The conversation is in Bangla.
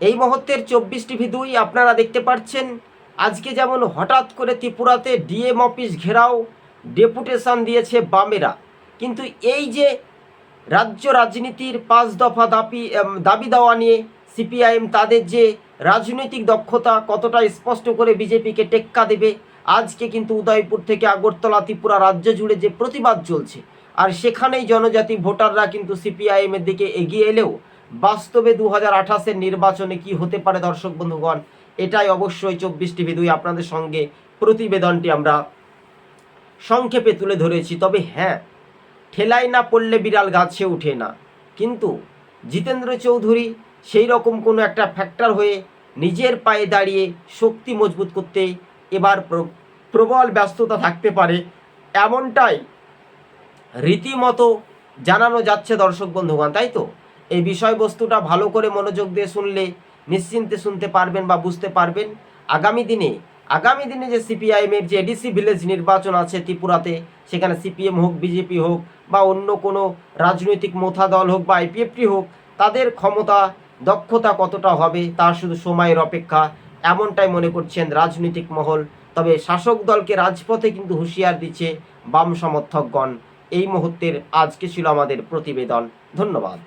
এই মুহূর্তের চব্বিশ টিভি দুই আপনারা দেখতে পাচ্ছেন। আজকে যেমন হঠাৎ করে ত্রিপুরাতে ডিএম অফিস ঘেরাও, ডেপুটেশন দিয়েছে বামেরা। কিন্তু এই যে রাজ্য রাজনীতির পাঁচ দফা দাবি দাবি দেওয়া নিয়ে সিপিআইএম তাদের যে রাজনৈতিক দক্ষতা কতটা স্পষ্ট করে বিজেপিকে টেক্কা দেবে, আজকে কিন্তু উদয়পুর থেকে আগরতলা ত্রিপুরা রাজ্য জুড়ে যে প্রতিবাদ চলছে, আর সেখানেই জনজাতি ভোটাররা কিন্তু সিপিআইএমের দিকে এগিয়ে এলেও বাস্তবে দু হাজার আঠাশের নির্বাচনে কি হতে পারে দর্শক বন্ধুগণ? এটাই অবশ্যই চব্বিশ টিভি দুই আপনাদের সঙ্গে প্রতিবেদনটি আমরা সংক্ষেপে তুলে ধরেছি। তবে হ্যাঁ ঠেলায় না পড়লে বিড়াল গাছে ওঠে না। কিন্তু জিতেন্দ্র চৌধুরী সেই রকম কোনো একটা ফ্যাক্টর হয়ে নিজের পায়ে দাঁড়িয়ে শক্তি মজবুত করতে এবার প্রবল ব্যস্ততা থাকতে পারে এমনটাই রীতিমতো জানানো যাচ্ছে দর্শক বন্ধুগণ, তাই তো? এই বিষয়বস্তুটা ভালো করে মনোযোগ দিয়ে শুনলে নিশ্চিন্তে শুনতে পারবেন বা বুঝতে পারবেন। আগামী দিনে আগামী দিনে যে সিপিআইএম এর যে এডিসি ভিলেজ নির্বাচন আছে ত্রিপুরাতে, সেখানে সিপিএম হোক, বিজেপি হোক বা অন্য কোনো রাজনৈতিক মোথা দল হোক বা আইপিএফটি হোক, তাদের ক্ষমতা, দক্ষতা কতটা হবে তার শুধু সময়ের অপেক্ষা। এমনটাই মনে করছেন রাজনৈতিক মহল। তবে শাসক দলকে রাজপথে কিন্তু হুঁশিয়ার দিচ্ছে বাম সমর্থকগণ। এই মুহূর্তের আজকে ছিল আমাদের প্রতিবেদন। ধন্যবাদ।